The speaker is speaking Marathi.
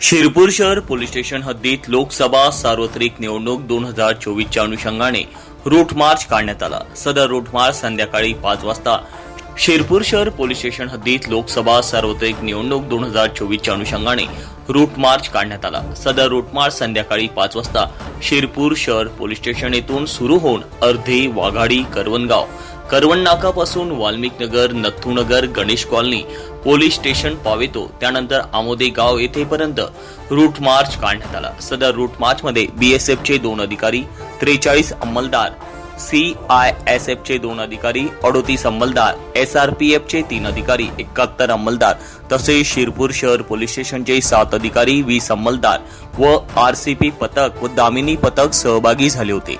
शिरपूर शहर पोलीस स्टेशन हद्दीत लोकसभा सार्वत्रिक निवडणूक दोन हजार चोवीसच्या अनुषंगाने रूट मार्च काढण्यात आला. सदर रूट मार्च संध्याकाळी पाच वाजता. शिरपूर शहर पोलीस स्टेशन हद्दीत लोकसभा सार्वत्रिक निवडणूक दोन हजार चोवीसच्या अनुषंगाने रूट मार्च काढण्यात आला. सदर रूट मार्च संध्याकाळी पाच वाजता शिरपूर शहर पोलीस स्टेशन येथून सुरू होऊन अर्धे Waghadi Karavangaon. Karavan नाकापासून Valmik Nagar Nathunagar Ganesh colony police station पावेतो. त्यानंतर आमोदे गाव येथेपर्यंत रूट मार्च काढण्यात आला. सदर रूट मार्च मध्ये बीएसएफचे दोन अधिकारी त्रेचाळीस अंमलदार सी आय एस एफ चे दोन अधिकारी अडोतीस अंमलदार एस आर पी एफ चे तीन अधिकारी एकाहत्तर अंमलदार तसेच शिरपूर शहर पोलीस स्टेशनचे सात अधिकारी वीस अंमलदार व आर सी पी पथक व दामिनी पथक सहभागी झाले होते.